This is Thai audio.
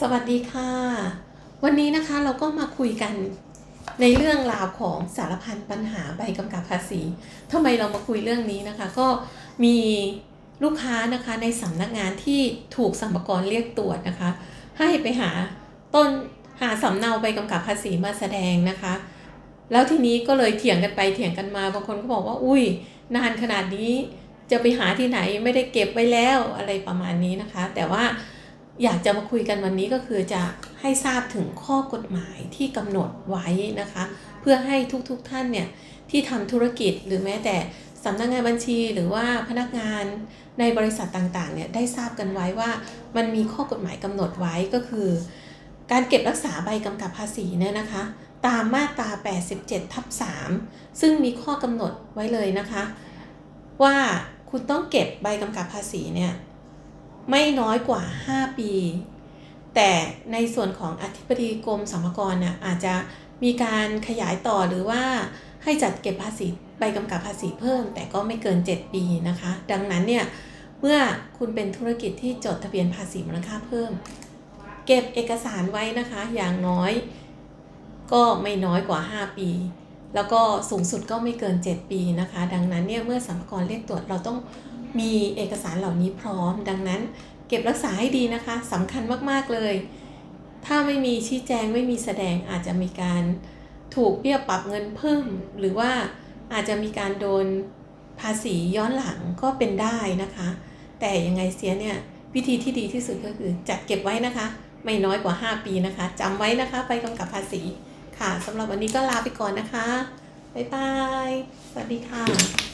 สวัสดีค่ะ วันนี้นะคะเราก็มาคุยกันในเรื่องราวของสารพันปัญหาใบกำกับภาษีทำไมเรามาคุยเรื่องนี้นะคะ ก็มีลูกค้านะคะในสำนักงานที่ถูกสรรพากรเรียกตรวจนะคะ ให้ไปหาต้นหาสำเนาใบกำกับภาษีมาแสดงนะคะ แล้วทีนี้ก็เลยเถียงกันไปเถียงกันมาบางคนก็บอกว่าอุ้ยนานขนาดนี้จะไปหาที่ไหนไม่ได้เก็บไว้แล้วอะไรประมาณนี้นะคะ แต่ว่า อยากจะมาคุยกันวันนี้ก็คือจะให้ทราบถึงข้อกฎหมายที่กำหนดไว้นะคะ เพื่อให้ทุกๆทท่านเนี่ยที่ทำธุรกิจหรือแม้แต่สำนักงานบัญชีหรือว่าพนักงานในบริษัทต่างๆเนี่ยได้ทราบกันไว้ว่ามันมีข้อกฎหมายกำหนดไว้ก็คือ การเก็บรักษาใบกำกับภาษีเนี่ยนะคะ ตามมาตรา 87 ทับ 3 ซึ่งมีข้อกำหนดไว้เลยนะคะ ว่าคุณต้องเก็บใบกำกับภาษีเนี่ย ไม่น้อยกว่า 5 ปี แต่ในส่วนของอธิบดีกรมสรรพากรเนี่ยอาจจะมีการขยายต่อหรือว่าให้จัดเก็บภาษีใบกำกับภาษีเพิ่ม แต่ก็ไม่เกิน 7 ปีนะคะ ดังนั้นเนี่ยเมื่อคุณเป็นธุรกิจที่จดทะเบียนภาษีมูลค่าเพิ่ม เก็บเอกสารไว้นะคะ อย่างน้อย ก็ไม่น้อยกว่า 5 ปี แล้วก็สูงสุดก็ไม่เกิน 7 ปีนะคะ ดังนั้นเนี่ยเมื่อสรรพากรเรียกตรวจเราต้อง มีเอกสารเหล่านี้พร้อม ดังนั้น เก็บรักษาให้ดีนะคะสำคัญมาก ๆ เลย ถ้าไม่มีชี้แจงไม่มีแสดงอาจจะมีการถูกเบี้ยปรับเงินเพิ่ม หรือว่าอาจจะมีการโดนภาษีย้อนหลังก็เป็นได้นะคะ แต่ยังไงเสียเนี่ยวิธีที่ดีที่สุดก็คือจัดเก็บไว้นะคะ ไม่น้อยกว่า 5 ปีนะคะจำไว้นะคะไปกำกับภาษีค่ะสำหรับวันนี้ก็ลาไปก่อนนะคะ บ๊ายบาย สวัสดีค่ะ